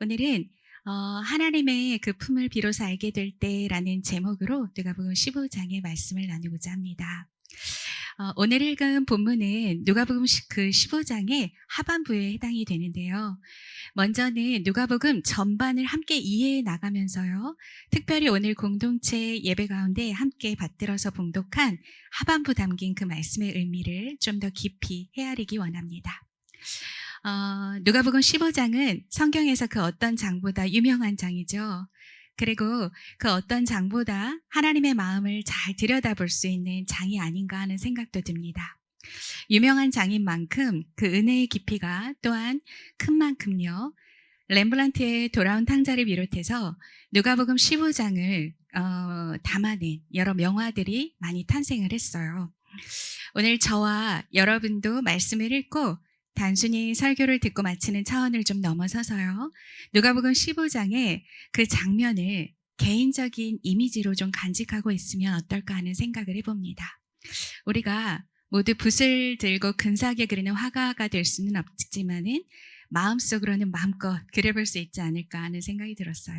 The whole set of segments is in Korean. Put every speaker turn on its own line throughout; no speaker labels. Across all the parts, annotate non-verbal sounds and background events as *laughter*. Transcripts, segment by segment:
오늘은 어, 하나님의 그 품을 비로소 알게 될 때라는 제목으로 누가복음 15장의 말씀을 나누고자 합니다. 어, 오늘 읽은 본문은 누가복음 시- 그 15장의 하반부에 해당이 되는데요. 먼저는 누가복음 전반을 함께 이해해 나가면서요. 특별히 오늘 공동체 예배 가운데 함께 받들어서 봉독한 하반부 담긴 그 말씀의 의미를 좀 더 깊이 헤아리기 원합니다. 어, 누가복음 15장은 성경에서 그 어떤 장보다 유명한 장이죠. 그리고 그 어떤 장보다 하나님의 마음을 잘 들여다볼 수 있는 장이 아닌가 하는 생각도 듭니다. 유명한 장인 만큼 그 은혜의 깊이가 또한 큰 만큼요. 렘브란트의 돌아온 탕자를 비롯해서 누가복음 15장을 어, 담아낸 여러 명화들이 많이 탄생을 했어요. 오늘 저와 여러분도 말씀을 읽고 단순히 설교를 듣고 마치는 차원을 좀 넘어서서요. 누가복음 15장의 그 장면을 개인적인 이미지로 좀 간직하고 있으면 어떨까 하는 생각을 해봅니다. 우리가 모두 붓을 들고 근사하게 그리는 화가가 될 수는 없지만은 마음속으로는 마음껏 그려볼 수 있지 않을까 하는 생각이 들었어요.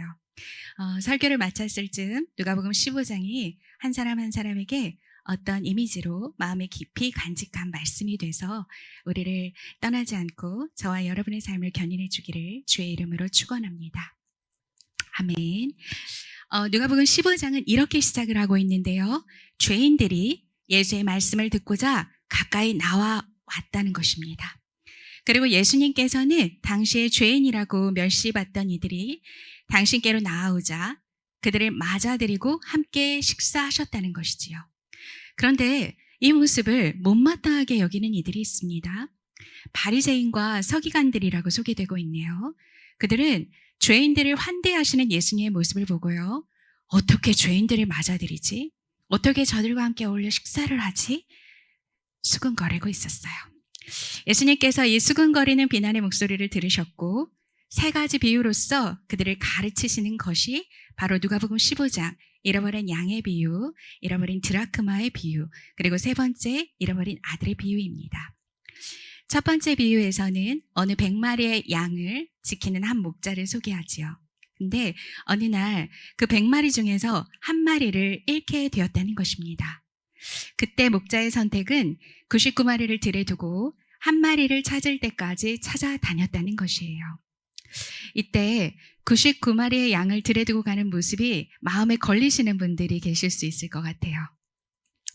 어, 설교를 마쳤을 즈음 누가복음 15장이 한 사람 한 사람에게 어떤 이미지로 마음에 깊이 간직한 말씀이 돼서 우리를 떠나지 않고 저와 여러분의 삶을 견인해 주기를 주의 이름으로 축원합니다. 아멘. 어, 누가복음 15장은 이렇게 시작을 하고 있는데요. 죄인들이 예수의 말씀을 듣고자 가까이 나와 왔다는 것입니다. 그리고 예수님께서는 당시에 죄인이라고 멸시받던 이들이 당신께로 나아오자 그들을 맞아들이고 함께 식사하셨다는 것이지요. 그런데 이 모습을 못마땅하게 여기는 이들이 있습니다. 바리새인과 서기관들이라고 소개되고 있네요. 그들은 죄인들을 환대하시는 예수님의 모습을 보고요. 어떻게 죄인들을 맞아들이지? 어떻게 저들과 함께 어울려 식사를 하지? 수근거리고 있었어요. 예수님께서 이 수근거리는 비난의 목소리를 들으셨고 세 가지 비유로서 그들을 가르치시는 것이 바로 누가복음 15장 잃어버린 양의 비유, 잃어버린 드라크마의 비유, 그리고 세 번째 잃어버린 아들의 비유입니다. 첫 번째 비유에서는 어느 백마리의 양을 지키는 한 목자를 소개하지요. 근데 어느 날 그 백마리 중에서 한 마리를 잃게 되었다는 것입니다. 그때 목자의 선택은 99마리를 들여두고 한 마리를 찾을 때까지 찾아다녔다는 것이에요. 이때 99마리의 양을 들여두고 가는 모습이 마음에 걸리시는 분들이 계실 수 있을 것 같아요.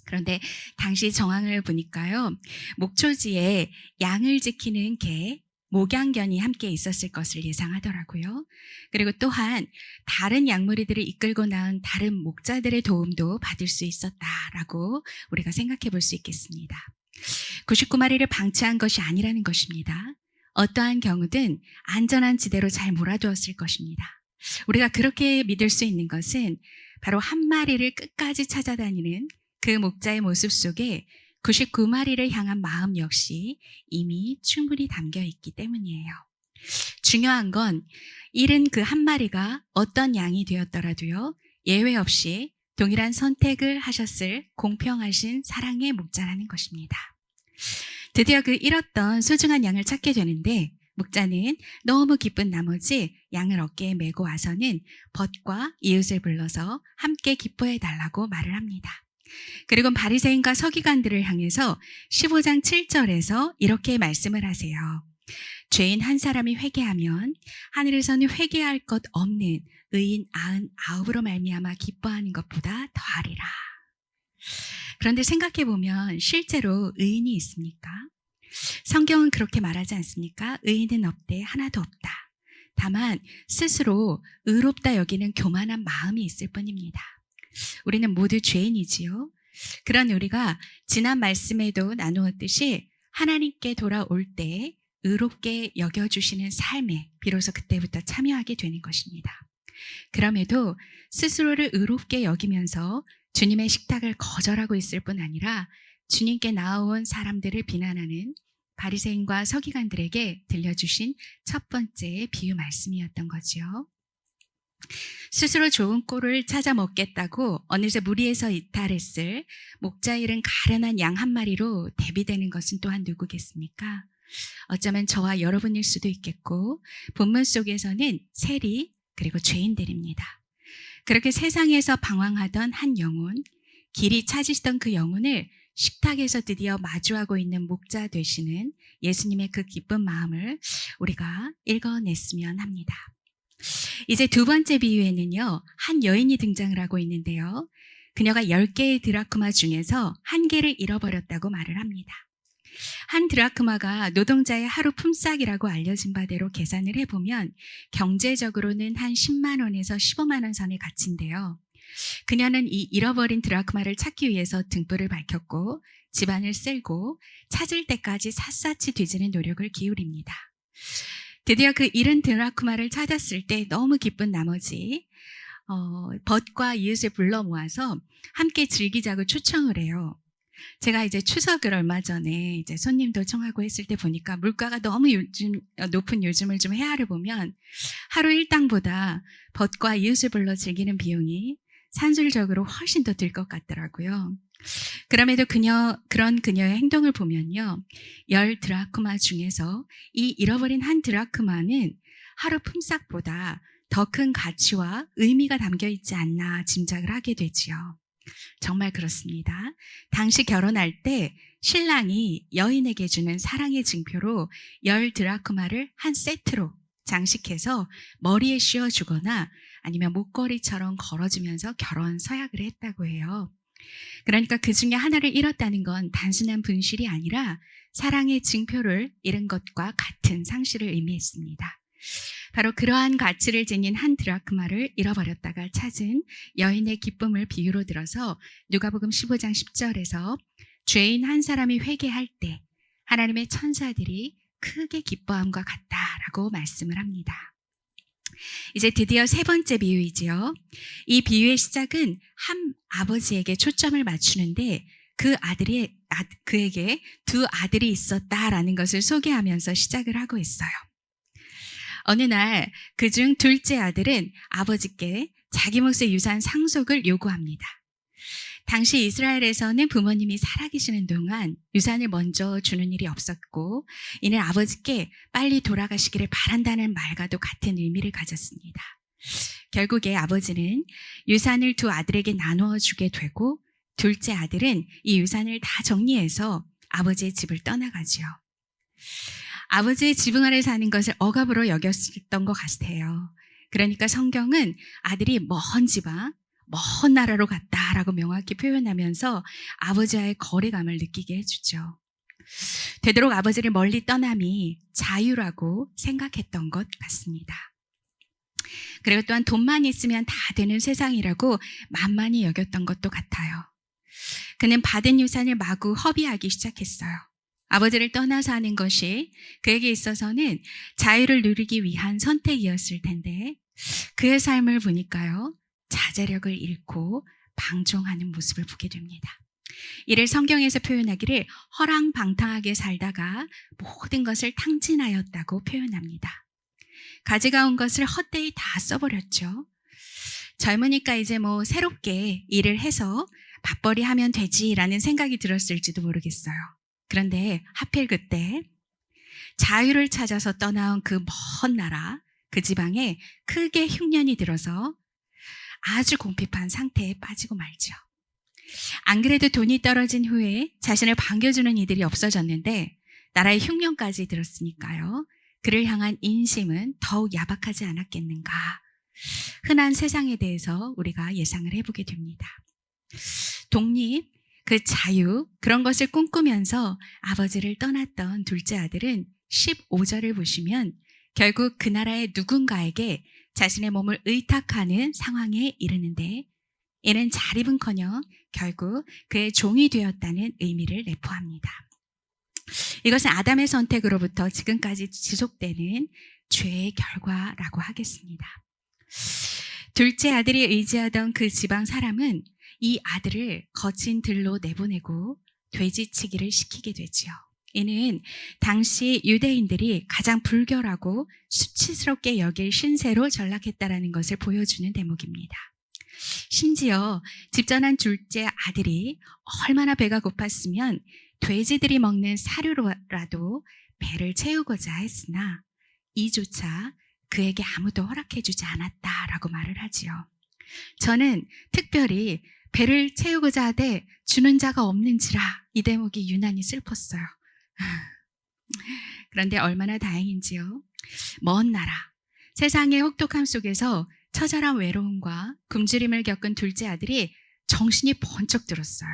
그런데 당시 정황을 보니까요, 목초지에 양을 지키는 개, 목양견이 함께 있었을 것을 예상하더라고요. 그리고 또한 다른 양무리들을 이끌고 나온 다른 목자들의 도움도 받을 수 있었다라고 우리가 생각해 볼 수 있겠습니다. 99마리를 방치한 것이 아니라는 것입니다. 어떠한 경우든 안전한 지대로 잘 몰아두었을 것입니다. 우리가 그렇게 믿을 수 있는 것은 바로 한 마리를 끝까지 찾아다니는 그 목자의 모습 속에 99마리를 향한 마음 역시 이미 충분히 담겨 있기 때문이에요. 중요한 건 잃은 그 한 마리가 어떤 양이 되었더라도요, 예외 없이 동일한 선택을 하셨을 공평하신 사랑의 목자라는 것입니다. 드디어 그 잃었던 소중한 양을 찾게 되는데 목자는 너무 기쁜 나머지 양을 어깨에 메고 와서는 벗과 이웃을 불러서 함께 기뻐해 달라고 말을 합니다. 그리고 바리새인과 서기관들을 향해서 15장 7절에서 이렇게 말씀을 하세요. 죄인 한 사람이 회개하면 하늘에서는 회개할 것 없는 의인 아흔 아홉으로 말미암아 기뻐하는 것보다 더하리라. 그런데 생각해 보면 실제로 의인이 있습니까? 성경은 그렇게 말하지 않습니까? 의인은 없대 하나도 없다. 다만 스스로 의롭다 여기는 교만한 마음이 있을 뿐입니다. 우리는 모두 죄인이지요. 그런 우리가 지난 말씀에도 나누었듯이 하나님께 돌아올 때 의롭게 여겨주시는 삶에 비로소 그때부터 참여하게 되는 것입니다. 그럼에도 스스로를 의롭게 여기면서 주님의 식탁을 거절하고 있을 뿐 아니라 주님께 나아온 사람들을 비난하는 바리새인과 서기관들에게 들려주신 첫 번째 비유 말씀이었던 거지요. 스스로 좋은 꼴을 찾아 먹겠다고 어느새 무리에서 이탈했을 목자 잃은 가련한 양 한 마리로 대비되는 것은 또한 누구겠습니까? 어쩌면 저와 여러분일 수도 있겠고 본문 속에서는 세리 그리고 죄인들입니다. 그렇게 세상에서 방황하던 한 영혼, 길이 찾으시던 그 영혼을 식탁에서 드디어 마주하고 있는 목자 되시는 예수님의 그 기쁜 마음을 우리가 읽어냈으면 합니다. 이제 두 번째 비유에는요, 한 여인이 등장을 하고 있는데요. 그녀가 10개의 드라크마 중에서 한 개를 잃어버렸다고 말을 합니다. 한 드라크마가 노동자의 하루 품삯이라고 알려진 바대로 계산을 해보면 경제적으로는 한 10만 원에서 15만 원 선의 가치인데요. 그녀는 이 잃어버린 드라크마를 찾기 위해서 등불을 밝혔고 집안을 쓸고 찾을 때까지 샅샅이 뒤지는 노력을 기울입니다. 드디어 그 잃은 드라크마를 찾았을 때 너무 기쁜 나머지 어, 벗과 이웃을 불러 모아서 함께 즐기자고 초청을 해요. 제가 이제 추석을 얼마 전에 이제 손님들 청하고 했을 때 보니까 물가가 너무 요즘 어, 높은 요즘을 좀 헤아려 보면 하루 일당보다 벗과 이웃을 불러 즐기는 비용이 산술적으로 훨씬 더 들 것 같더라고요. 그럼에도 그녀 그런 그녀의 행동을 보면요, 열 드라크마 중에서 이 잃어버린 한 드라크마는 하루 품삯보다 더 큰 가치와 의미가 담겨 있지 않나 짐작을 하게 되지요. 정말 그렇습니다. 당시 결혼할 때 신랑이 여인에게 주는 사랑의 증표로 열 드라크마를 한 세트로 장식해서 머리에 씌워주거나 아니면 목걸이처럼 걸어주면서 결혼 서약을 했다고 해요. 그러니까 그 중에 하나를 잃었다는 건 단순한 분실이 아니라 사랑의 증표를 잃은 것과 같은 상실을 의미했습니다. 바로 그러한 가치를 지닌 한 드라크마를 잃어버렸다가 찾은 여인의 기쁨을 비유로 들어서 누가복음 15장 10절에서 죄인 한 사람이 회개할 때 하나님의 천사들이 크게 기뻐함과 같다라고 말씀을 합니다. 이제 드디어 세 번째 비유이지요. 이 비유의 시작은 한 아버지에게 초점을 맞추는데 그 아들이 아, 그에게 두 아들이 있었다라는 것을 소개하면서 시작을 하고 있어요. 어느 날 그중 둘째 아들은 아버지께 자기 몫의 유산 상속을 요구합니다. 당시 이스라엘에서는 부모님이 살아계시는 동안 유산을 먼저 주는 일이 없었고 이는 아버지께 빨리 돌아가시기를 바란다는 말과도 같은 의미를 가졌습니다. 결국에 아버지는 유산을 두 아들에게 나누어 주게 되고 둘째 아들은 이 유산을 다 정리해서 아버지의 집을 떠나가지요. 아버지의 지붕 아래 사는 것을 억압으로 여겼던 것 같아요. 그러니까 성경은 아들이 먼 지방, 먼 나라로 갔다라고 명확히 표현하면서 아버지와의 거리감을 느끼게 해주죠. 되도록 아버지를 멀리 떠남이 자유라고 생각했던 것 같습니다. 그리고 또한 돈만 있으면 다 되는 세상이라고 만만히 여겼던 것도 같아요. 그는 받은 유산을 마구 허비하기 시작했어요. 아버지를 떠나서 하는 것이 그에게 있어서는 자유를 누리기 위한 선택이었을 텐데 그의 삶을 보니까요. 자제력을 잃고 방종하는 모습을 보게 됩니다. 이를 성경에서 표현하기를 허랑방탕하게 살다가 모든 것을 탕진하였다고 표현합니다. 가지가 온 것을 헛되이 다 써버렸죠. 젊으니까 이제 뭐 새롭게 일을 해서 밥벌이 하면 되지라는 생각이 들었을지도 모르겠어요. 그런데 하필 그때 자유를 찾아서 떠나온 그 먼 나라, 그 지방에 크게 흉년이 들어서 아주 공핍한 상태에 빠지고 말죠. 안 그래도 돈이 떨어진 후에 자신을 반겨주는 이들이 없어졌는데 나라의 흉년까지 들었으니까요. 그를 향한 인심은 더욱 야박하지 않았겠는가. 흔한 세상에 대해서 우리가 예상을 해보게 됩니다. 독립, 그 자유, 그런 것을 꿈꾸면서 아버지를 떠났던 둘째 아들은 15절을 보시면 결국 그 나라의 누군가에게 자신의 몸을 의탁하는 상황에 이르는데 이는 잘 입은커녕 결국 그의 종이 되었다는 의미를 내포합니다. 이것은 아담의 선택으로부터 지금까지 지속되는 죄의 결과라고 하겠습니다. 둘째 아들이 의지하던 그 지방 사람은 이 아들을 거친 들로 내보내고 돼지치기를 시키게 되지요. 이는 당시 유대인들이 가장 불결하고 수치스럽게 여길 신세로 전락했다라는 것을 보여주는 대목입니다. 심지어 집전한 둘째 아들이 얼마나 배가 고팠으면 돼지들이 먹는 사료로라도 배를 채우고자 했으나 이조차 그에게 아무도 허락해주지 않았다라고 말을 하지요. 저는 특별히 배를 채우고자 하되 주는 자가 없는지라 이 대목이 유난히 슬펐어요. 그런데 얼마나 다행인지요. 먼 나라, 세상의 혹독함 속에서 처절한 외로움과 굶주림을 겪은 둘째 아들이 정신이 번쩍 들었어요.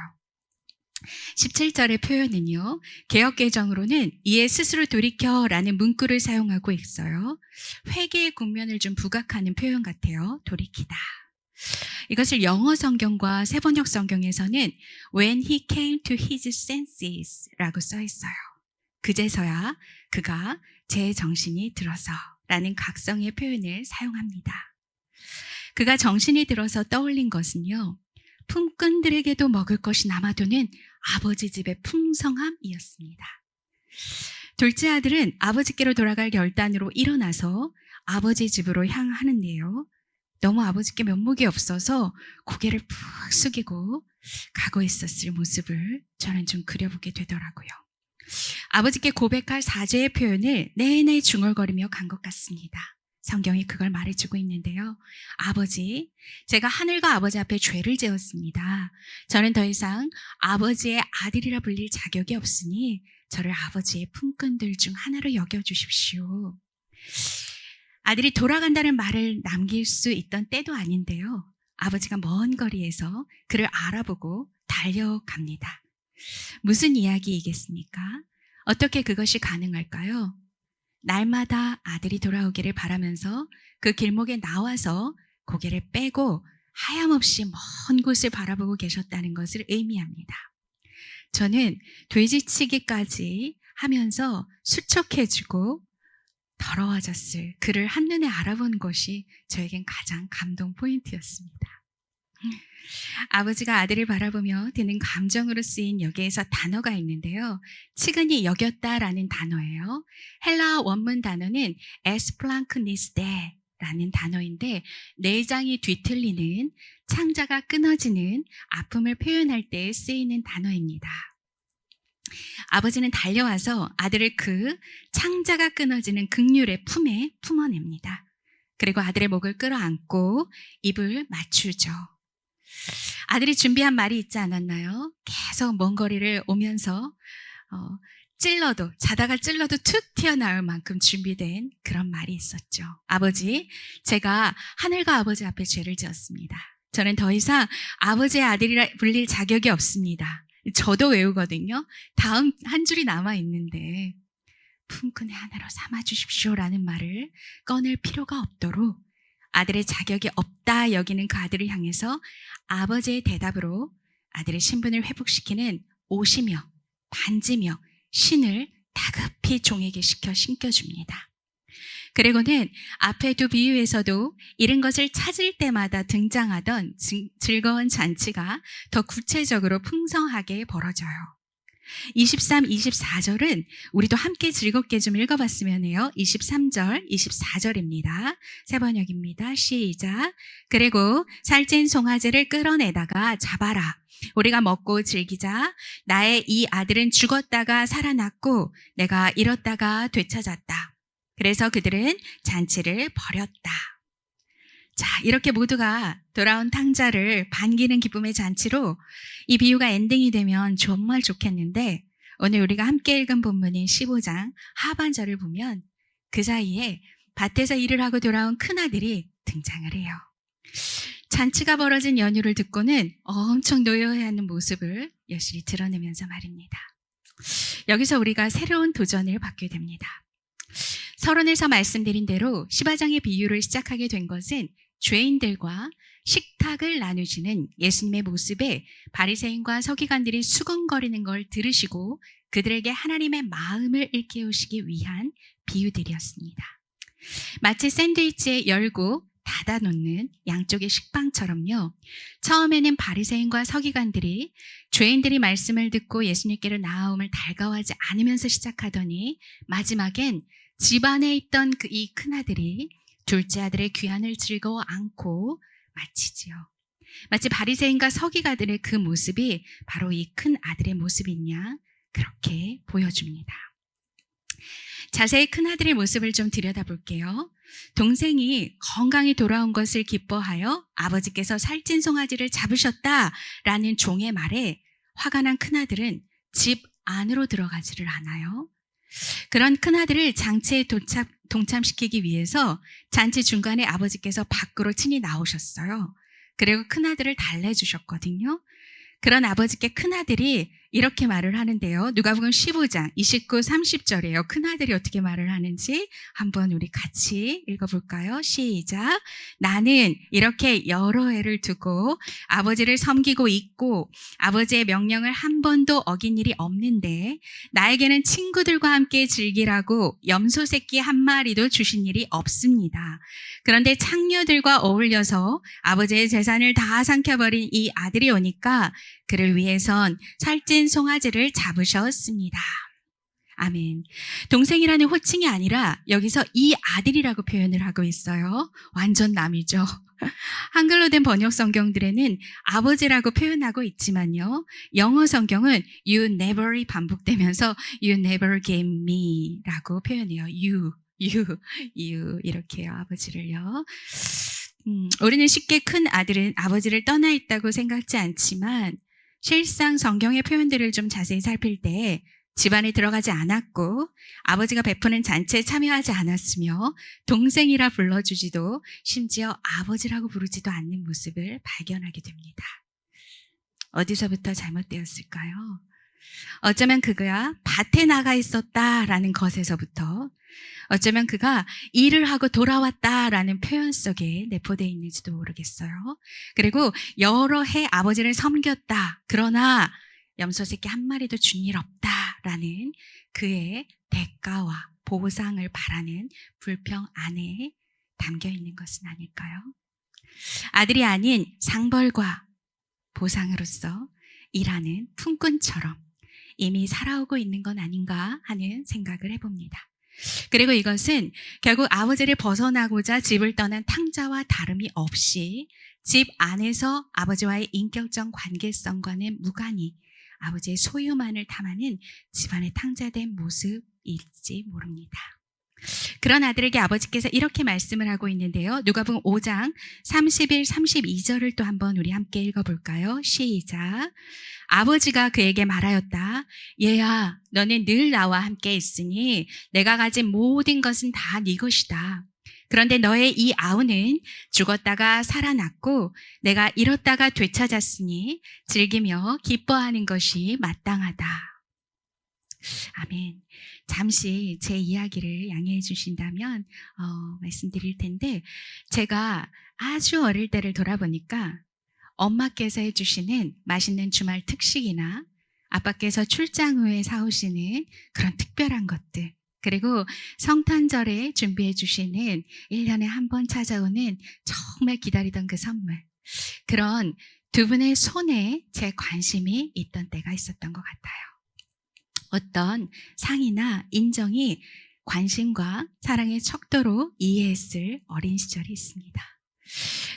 17절의 표현은요, 개혁개정으로는 이에 스스로 돌이켜 라는 문구를 사용하고 있어요. 회개의 국면을 좀 부각하는 표현 같아요. 돌이키다. 이것을 영어 성경과 세번역 성경에서는 when he came to his senses 라고 써 있어요. 그제서야 그가 제 정신이 들어서 라는 각성의 표현을 사용합니다. 그가 정신이 들어서 떠올린 것은요, 품꾼들에게도 먹을 것이 남아도는 아버지 집의 풍성함이었습니다. 둘째 아들은 아버지께로 돌아갈 결단으로 일어나서 아버지 집으로 향하는데요. 너무 아버지께 면목이 없어서 고개를 푹 숙이고 가고 있었을 모습을 저는 좀 그려보게 되더라고요. 아버지께 고백할 사죄의 표현을 내내 중얼거리며 간 것 같습니다. 성경이 그걸 말해주고 있는데요. 아버지, 제가 하늘과 아버지 앞에 죄를 지었습니다. 저는 더 이상 아버지의 아들이라 불릴 자격이 없으니 저를 아버지의 품꾼들 중 하나로 여겨주십시오. 아들이 돌아간다는 말을 남길 수 있던 때도 아닌데요. 아버지가 먼 거리에서 그를 알아보고 달려갑니다. 무슨 이야기이겠습니까? 어떻게 그것이 가능할까요? 날마다 아들이 돌아오기를 바라면서 그 길목에 나와서 고개를 빼고 하염없이 먼 곳을 바라보고 계셨다는 것을 의미합니다. 저는 돼지치기까지 하면서 수척해지고 더러워졌을 그를 한눈에 알아본 것이 저에겐 가장 감동 포인트였습니다. 아버지가 아들을 바라보며 드는 감정으로 쓰인 여기에서 단어가 있는데요. 치근히 여겼다라는 단어예요. 헬라 원문 단어는 에스플랑크니스데 라는 단어인데 내장이 뒤틀리는 창자가 끊어지는 아픔을 표현할 때 쓰이는 단어입니다. 아버지는 달려와서 아들을 그 창자가 끊어지는 극률의 품에 품어냅니다. 그리고 아들의 목을 끌어안고 입을 맞추죠. 아들이 준비한 말이 있지 않았나요? 계속 먼 거리를 오면서 어, 찔러도 자다가 찔러도 툭 튀어나올 만큼 준비된 그런 말이 있었죠. 아버지, 제가 하늘과 아버지 앞에 죄를 지었습니다. 저는 더 이상 아버지의 아들이라 불릴 자격이 없습니다. 저도 외우거든요. 다음 한 줄이 남아 있는데 품꾼의 하나로 삼아 주십시오라는 말을 꺼낼 필요가 없도록 아들의 자격이 없다 여기는 그 아들을 향해서 아버지의 대답으로 아들의 신분을 회복시키는 옷이며 반지며 신을 다급히 종에게 시켜 신겨줍니다. 그리고는 앞에 두 비유에서도 이런 것을 찾을 때마다 등장하던 즐- 즐거운 잔치가 더 구체적으로 풍성하게 벌어져요. 23, 24절은 우리도 함께 즐겁게 좀 읽어봤으면 해요. 23절, 24절입니다. 세 번역입니다. 시작. 그리고 살찐 송아지를 끌어내다가 잡아라. 우리가 먹고 즐기자. 나의 이 아들은 죽었다가 살아났고 내가 잃었다가 되찾았다. 그래서 그들은 잔치를 벌였다. 자, 이렇게 모두가 돌아온 탕자를 반기는 기쁨의 잔치로 이 비유가 엔딩이 되면 정말 좋겠는데 오늘 우리가 함께 읽은 본문인 15장 하반절을 보면 그 사이에 밭에서 일을 하고 돌아온 큰아들이 등장을 해요. 잔치가 벌어진 연유를 듣고는 엄청 노여해하는 모습을 여실히 드러내면서 말입니다. 여기서 우리가 새로운 도전을 받게 됩니다. 서론에서 말씀드린 대로 시바장의 비유를 시작하게 된 것은 죄인들과 식탁을 나누시는 예수님의 모습에 바리새인과 서기관들이 수근거리는 걸 들으시고 그들에게 하나님의 마음을 일깨우시기 위한 비유들이었습니다. 마치 샌드위치에 열고 닫아놓는 양쪽의 식빵처럼요. 처음에는 바리새인과 서기관들이 죄인들이 말씀을 듣고 예수님께로 나아옴을 달가워하지 않으면서 시작하더니 마지막엔 집안에 있던 그 이 큰아들이 둘째 아들의 귀환을 즐거워 안고 마치지요. 마치 바리새인과 서기가들의 그 모습이 바로 이 큰 아들의 모습이냐 그렇게 보여줍니다. 자세히 큰 아들의 모습을 좀 들여다볼게요. 동생이 건강히 돌아온 것을 기뻐하여 아버지께서 살찐 송아지를 잡으셨다라는 종의 말에 화가 난 큰 아들은 집 안으로 들어가지를 않아요. 그런 큰아들을 장치에 도착, 동참시키기 위해서 잔치 중간에 아버지께서 밖으로 친히 나오셨어요. 그리고 큰아들을 달래주셨거든요. 그런 아버지께 큰아들이 이렇게 말을 하는데요. 누가복음 15장 29, 30절이에요. 큰아들이 어떻게 말을 하는지 한번 우리 같이 읽어볼까요? 시작. 나는 이렇게 여러 해를 두고 아버지를 섬기고 있고 아버지의 명령을 한 번도 어긴 일이 없는데 나에게는 친구들과 함께 즐기라고 염소 새끼 한 마리도 주신 일이 없습니다. 그런데 창녀들과 어울려서 아버지의 재산을 다 삼켜버린 이 아들이 오니까 그를 위해선 살찐 송아지를 잡으셨습니다. 아멘. 동생이라는 호칭이 아니라 여기서 이 아들이라고 표현을 하고 있어요. 완전 남이죠. *laughs* 한글로 된 번역 성경들에는 아버지라고 표현하고 있지만요. 영어 성경은 you never이 반복되면서 you never gave me라고 표현해요. you, you, you 이렇게요. 아버지를요. 음, 우리는 쉽게 큰 아들은 아버지를 떠나 있다고 생각지 않지만 실상 성경의 표현들을 좀 자세히 살필 때 집안에 들어가지 않았고 아버지가 베푸는 잔치에 참여하지 않았으며 동생이라 불러주지도 심지어 아버지라고 부르지도 않는 모습을 발견하게 됩니다. 어디서부터 잘못되었을까요? 어쩌면 그가 밭에 나가 있었다라는 것에서부터 어쩌면 그가 일을 하고 돌아왔다라는 표현 속에 내포되어 있는지도 모르겠어요. 그리고 여러 해 아버지를 섬겼다. 그러나 염소 새끼 한 마리도 준 일 없다라는 그의 대가와 보상을 바라는 불평 안에 담겨 있는 것은 아닐까요? 아들이 아닌 상벌과 보상으로서 일하는 품꾼처럼 이미 살아오고 있는 건 아닌가 하는 생각을 해봅니다. 그리고 이것은 결국 아버지를 벗어나고자 집을 떠난 탕자와 다름이 없이 집 안에서 아버지와의 인격적 관계성과는 무관히 아버지의 소유만을 탐하는 집안의 탕자된 모습일지 모릅니다. 그런 아들에게 아버지께서 이렇게 말씀을 하고 있는데요. 누가복음 5장 31, 32절을 또 한번 우리 함께 읽어볼까요? 시작. 아버지가 그에게 말하였다. 얘야, 너는 늘 나와 함께 있으니 내가 가진 모든 것은 다 네 것이다. 그런데 너의 이 아우는 죽었다가 살아났고 내가 잃었다가 되찾았으니 즐기며 기뻐하는 것이 마땅하다. 아멘. 잠시 제 이야기를 양해해 주신다면 어, 말씀드릴 텐데 제가 아주 어릴 때를 돌아보니까 엄마께서 해주시는 맛있는 주말 특식이나 아빠께서 출장 후에 사오시는 그런 특별한 것들 그리고 성탄절에 준비해 주시는 1년에 한 번 찾아오는 정말 기다리던 그 선물 그런 두 분의 손에 제 관심이 있던 때가 있었던 것 같아요. 어떤 상이나 인정이 관심과 사랑의 척도로 이해했을 어린 시절이 있습니다.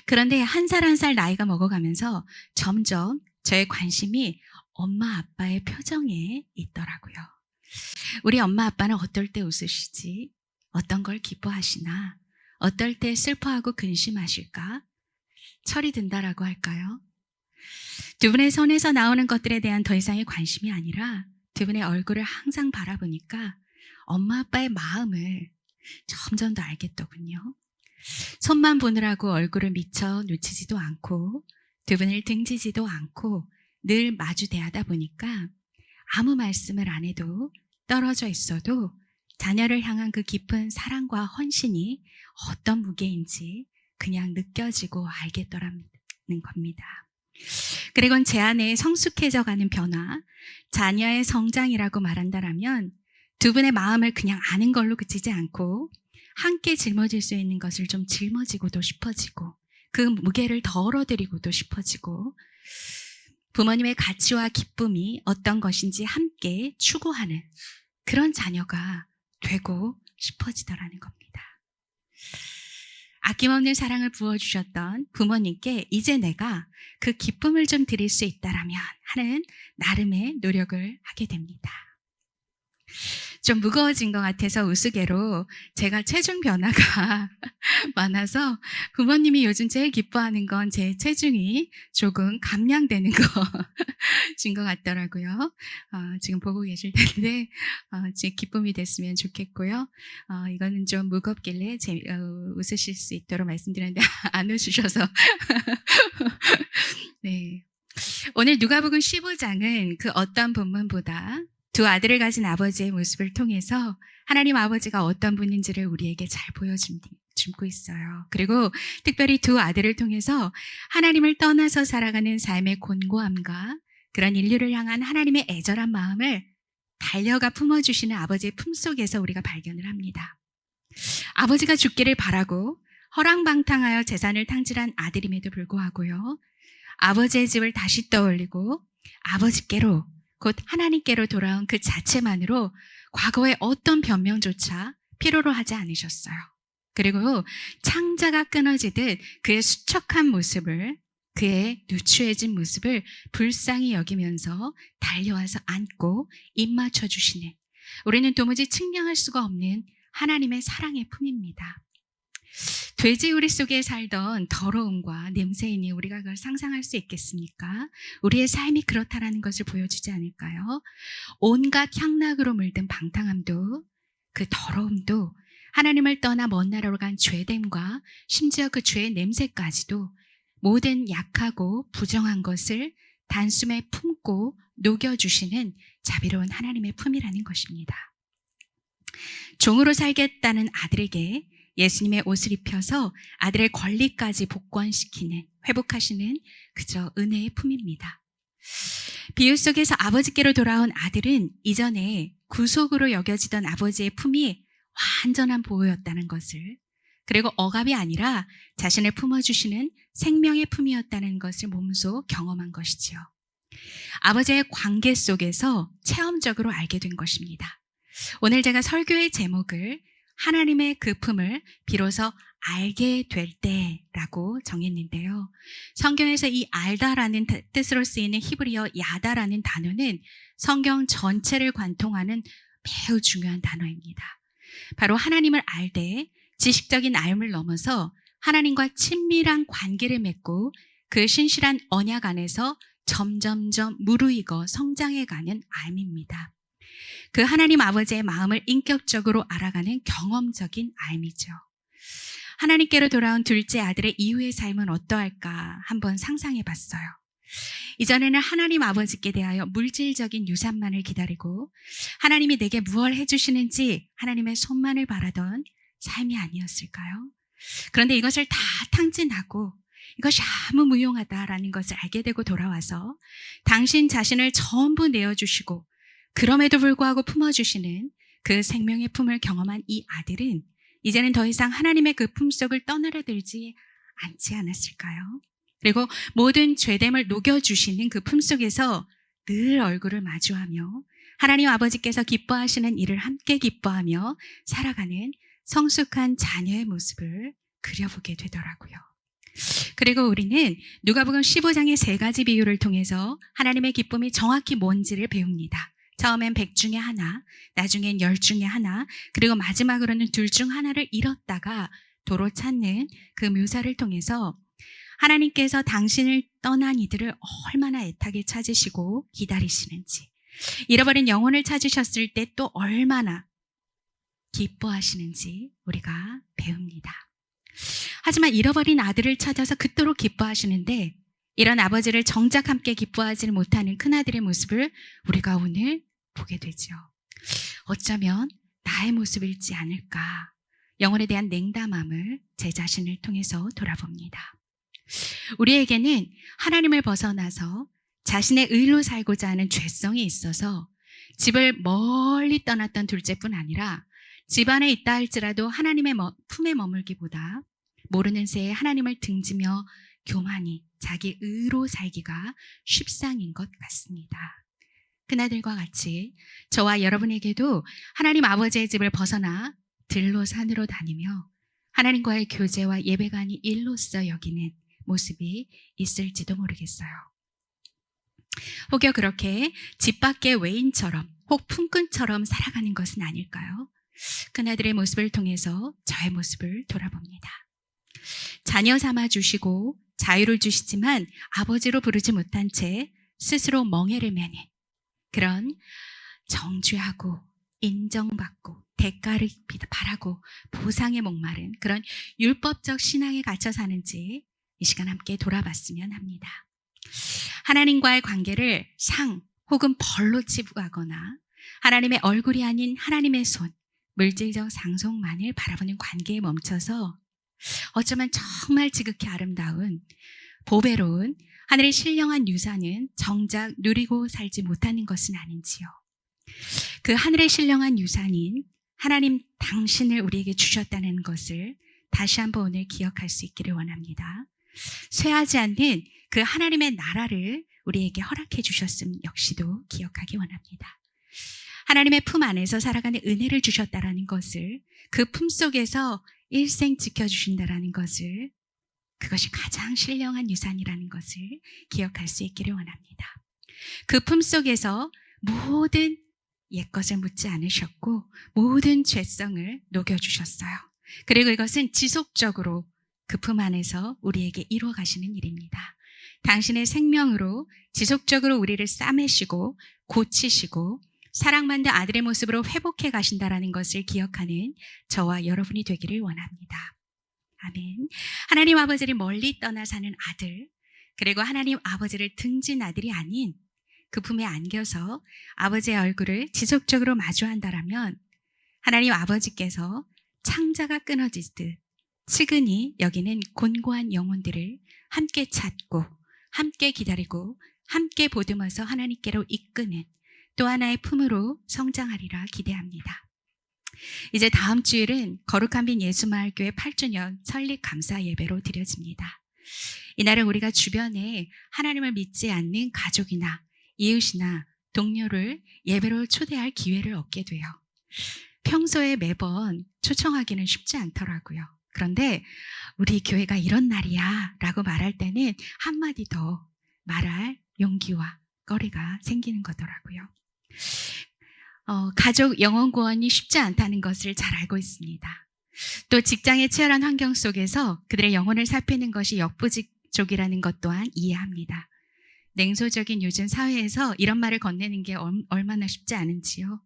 그런데 한 살 한 살 나이가 먹어가면서 점점 저의 관심이 엄마 아빠의 표정에 있더라고요. 우리 엄마 아빠는 어떨 때 웃으시지? 어떤 걸 기뻐하시나? 어떨 때 슬퍼하고 근심하실까? 철이 든다라고 할까요? 두 분의 손에서 나오는 것들에 대한 더 이상의 관심이 아니라 두 분의 얼굴을 항상 바라보니까 엄마 아빠의 마음을 점점 더 알겠더군요. 손만 보느라고 얼굴을 미처 놓치지도 않고 두 분을 등지지도 않고 늘 마주 대하다 보니까 아무 말씀을 안 해도 떨어져 있어도 자녀를 향한 그 깊은 사랑과 헌신이 어떤 무게인지 그냥 느껴지고 알겠더라는 겁니다. 그리고 제 안에 성숙해져 가는 변화, 자녀의 성장이라고 말한다라면 두 분의 마음을 그냥 아는 걸로 그치지 않고 함께 짊어질 수 있는 것을 좀 짊어지고도 싶어지고 그 무게를 덜어드리고도 싶어지고 부모님의 가치와 기쁨이 어떤 것인지 함께 추구하는 그런 자녀가 되고 싶어지더라는 겁니다. 아낌없는 사랑을 부어주셨던 부모님께 이제 내가 그 기쁨을 좀 드릴 수 있다라면 하는 나름의 노력을 하게 됩니다. 좀 무거워진 것 같아서 우스개로 제가 체중 변화가 *laughs* 많아서 부모님이 요즘 제일 기뻐하는 건 제 체중이 조금 감량되는 거인 *laughs* 것 같더라고요. 어, 지금 보고 계실 텐데 어, 제 기쁨이 됐으면 좋겠고요. 어, 이거는 좀 무겁길래 재, 어, 웃으실 수 있도록 말씀드렸는데 *laughs* 안 웃으셔서 네. 오늘 누가복음 15장은 그 어떤 본문보다 두 아들을 가진 아버지의 모습을 통해서 하나님 아버지가 어떤 분인지를 우리에게 잘 보여주고 있어요. 그리고 특별히 두 아들을 통해서 하나님을 떠나서 살아가는 삶의 곤고함과 그런 인류를 향한 하나님의 애절한 마음을 달려가 품어주시는 아버지의 품속에서 우리가 발견을 합니다. 아버지가 죽기를 바라고 허랑방탕하여 재산을 탕질한 아들임에도 불구하고요. 아버지의 집을 다시 떠올리고 아버지께로 곧 하나님께로 돌아온 그 자체만으로 과거의 어떤 변명조차 필요로 하지 않으셨어요. 그리고 창자가 끊어지듯 그의 수척한 모습을 그의 누추해진 모습을 불쌍히 여기면서 달려와서 안고 입 맞춰 주시는 우리는 도무지 측량할 수가 없는 하나님의 사랑의 품입니다. 돼지우리 속에 살던 더러움과 냄새이니 우리가 그걸 상상할 수 있겠습니까? 우리의 삶이 그렇다라는 것을 보여주지 않을까요? 온갖 향락으로 물든 방탕함도 그 더러움도 하나님을 떠나 먼 나라로 간 죄됨과 심지어 그 죄의 냄새까지도 모든 약하고 부정한 것을 단숨에 품고 녹여주시는 자비로운 하나님의 품이라는 것입니다. 종으로 살겠다는 아들에게 예수님의 옷을 입혀서 아들의 권리까지 복권시키는, 회복하시는 그저 은혜의 품입니다. 비유 속에서 아버지께로 돌아온 아들은 이전에 구속으로 여겨지던 아버지의 품이 완전한 보호였다는 것을, 그리고 억압이 아니라 자신을 품어주시는 생명의 품이었다는 것을 몸소 경험한 것이지요. 아버지의 관계 속에서 체험적으로 알게 된 것입니다. 오늘 제가 설교의 제목을 하나님의 그 품을 비로소 알게 될 때라고 정했는데요. 성경에서 이 알다라는 뜻으로 쓰이는 히브리어 야다라는 단어는 성경 전체를 관통하는 매우 중요한 단어입니다. 바로 하나님을 알되 지식적인 알을 넘어서 하나님과 친밀한 관계를 맺고 그 신실한 언약 안에서 점점점 무르익어 성장해가는 알입니다. 그 하나님 아버지의 마음을 인격적으로 알아가는 경험적인 알미죠. 하나님께로 돌아온 둘째 아들의 이후의 삶은 어떠할까 한번 상상해 봤어요. 이전에는 하나님 아버지께 대하여 물질적인 유산만을 기다리고 하나님이 내게 무엇 해주시는지 하나님의 손만을 바라던 삶이 아니었을까요? 그런데 이것을 다 탕진하고 이것이 아무 무용하다라는 것을 알게 되고 돌아와서 당신 자신을 전부 내어주시고 그럼에도 불구하고 품어주시는 그 생명의 품을 경험한 이 아들은 이제는 더 이상 하나님의 그 품속을 떠나려 들지 않지 않았을까요? 그리고 모든 죄됨을 녹여주시는 그 품속에서 늘 얼굴을 마주하며 하나님 아버지께서 기뻐하시는 일을 함께 기뻐하며 살아가는 성숙한 자녀의 모습을 그려보게 되더라고요. 그리고 우리는 누가복음 15장의 세 가지 비유를 통해서 하나님의 기쁨이 정확히 뭔지를 배웁니다. 처음엔 백 중에 하나, 나중엔 열 중에 하나, 그리고 마지막으로는 둘 중 하나를 잃었다가 도로 찾는 그 묘사를 통해서 하나님께서 당신을 떠난 이들을 얼마나 애타게 찾으시고 기다리시는지, 잃어버린 영혼을 찾으셨을 때 또 얼마나 기뻐하시는지 우리가 배웁니다. 하지만 잃어버린 아들을 찾아서 그토록 기뻐하시는데 이런 아버지를 정작 함께 기뻐하지 못하는 큰아들의 모습을 우리가 오늘 보게 되죠. 어쩌면 나의 모습일지 않을까. 영혼에 대한 냉담함을 제 자신을 통해서 돌아봅니다. 우리에게는 하나님을 벗어나서 자신의 의로 살고자 하는 죄성이 있어서 집을 멀리 떠났던 둘째뿐 아니라 집안에 있다 할지라도 하나님의 품에 머물기보다 모르는 새에 하나님을 등지며 교만히 자기 의로 살기가 쉽상인 것 같습니다. 그나들과 같이 저와 여러분에게도 하나님 아버지의 집을 벗어나 들로 산으로 다니며 하나님과의 교제와 예배관이 일로서 여기는 모습이 있을지도 모르겠어요. 혹여 그렇게 집 밖의 외인처럼 혹 품꾼처럼 살아가는 것은 아닐까요? 그나들의 모습을 통해서 저의 모습을 돌아봅니다. 자녀 삼아 주시고 자유를 주시지만 아버지로 부르지 못한 채 스스로 멍해를 매는 그런 정죄하고 인정받고 대가를 바라고 보상에 목마른 그런 율법적 신앙에 갇혀 사는지 이 시간 함께 돌아봤으면 합니다. 하나님과의 관계를 상 혹은 벌로 치부하거나 하나님의 얼굴이 아닌 하나님의 손, 물질적 상속만을 바라보는 관계에 멈춰서 어쩌면 정말 지극히 아름다운 보배로운 하늘의 신령한 유산은 정작 누리고 살지 못하는 것은 아닌지요. 그 하늘의 신령한 유산인 하나님 당신을 우리에게 주셨다는 것을 다시 한번 오늘 기억할 수 있기를 원합니다. 쇠하지 않는 그 하나님의 나라를 우리에게 허락해 주셨음 역시도 기억하기 원합니다. 하나님의 품 안에서 살아가는 은혜를 주셨다라는 것을 그 품 속에서 일생 지켜주신다라는 것을 그것이 가장 신령한 유산이라는 것을 기억할 수 있기를 원합니다. 그 품 속에서 모든 옛것을 묻지 않으셨고 모든 죄성을 녹여주셨어요. 그리고 이것은 지속적으로 그 품 안에서 우리에게 이루어 가시는 일입니다. 당신의 생명으로 지속적으로 우리를 싸매시고 고치시고 사랑받는 아들의 모습으로 회복해 가신다라는 것을 기억하는 저와 여러분이 되기를 원합니다. 아멘. 하나님 아버지를 멀리 떠나 사는 아들, 그리고 하나님 아버지를 등진 아들이 아닌 그 품에 안겨서 아버지의 얼굴을 지속적으로 마주한다라면 하나님 아버지께서 창자가 끊어지듯 측은히 여기는 곤고한 영혼들을 함께 찾고 함께 기다리고 함께 보듬어서 하나님께로 이끄는 또 하나의 품으로 성장하리라 기대합니다. 이제 다음 주일은 거룩한 빛 예수마을교회 8주년 설립 감사 예배로 드려집니다. 이날은 우리가 주변에 하나님을 믿지 않는 가족이나 이웃이나 동료를 예배로 초대할 기회를 얻게 돼요. 평소에 매번 초청하기는 쉽지 않더라고요. 그런데 우리 교회가 이런 날이야 라고 말할 때는 한마디 더 말할 용기와 거리가 생기는 거더라고요. 어, 가족 영원 구원이 쉽지 않다는 것을 잘 알고 있습니다. 또 직장의 치열한 환경 속에서 그들의 영혼을 살피는 것이 역부족이라는 것 또한 이해합니다. 냉소적인 요즘 사회에서 이런 말을 건네는 게 얼마나 쉽지 않은지요.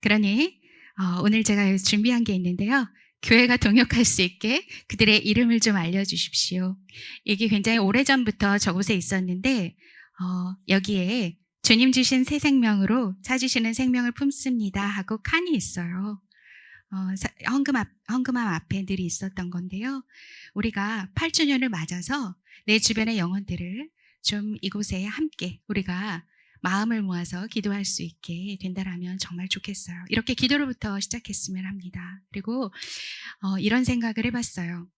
그러니 어, 오늘 제가 준비한 게 있는데요. 교회가 동역할 수 있게 그들의 이름을 좀 알려주십시오. 이게 굉장히 오래전부터 저곳에 있었는데 어, 여기에 주님 주신 새 생명으로 찾으시는 생명을 품습니다 하고 칸이 있어요. 어, 헌금 앞, 헌금함 앞에 늘 있었던 건데요. 우리가 8주년을 맞아서 내 주변의 영혼들을 좀 이곳에 함께 우리가 마음을 모아서 기도할 수 있게 된다라면 정말 좋겠어요. 이렇게 기도로부터 시작했으면 합니다. 그리고 어, 이런 생각을 해봤어요.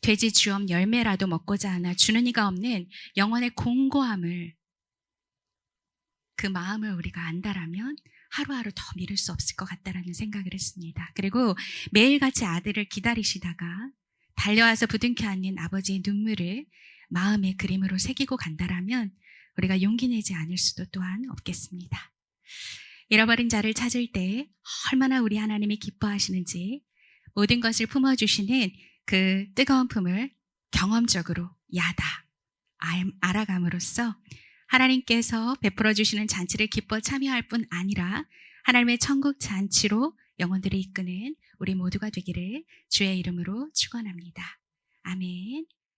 돼지 주엄 열매라도 먹고자 하나 주는 이가 없는 영혼의 공고함을 그 마음을 우리가 안다라면 하루하루 더 미룰 수 없을 것 같다라는 생각을 했습니다. 그리고 매일같이 아들을 기다리시다가 달려와서 부둥켜 안는 아버지의 눈물을 마음의 그림으로 새기고 간다라면 우리가 용기 내지 않을 수도 또한 없겠습니다. 잃어버린 자를 찾을 때 얼마나 우리 하나님이 기뻐하시는지 모든 것을 품어주시는 그 뜨거운 품을 경험적으로 야다 알아감으로써 하나님께서 베풀어 주시는 잔치를 기뻐 참여할 뿐 아니라 하나님의 천국 잔치로 영혼들을 이끄는 우리 모두가 되기를 주의 이름으로 축원합니다. 아멘.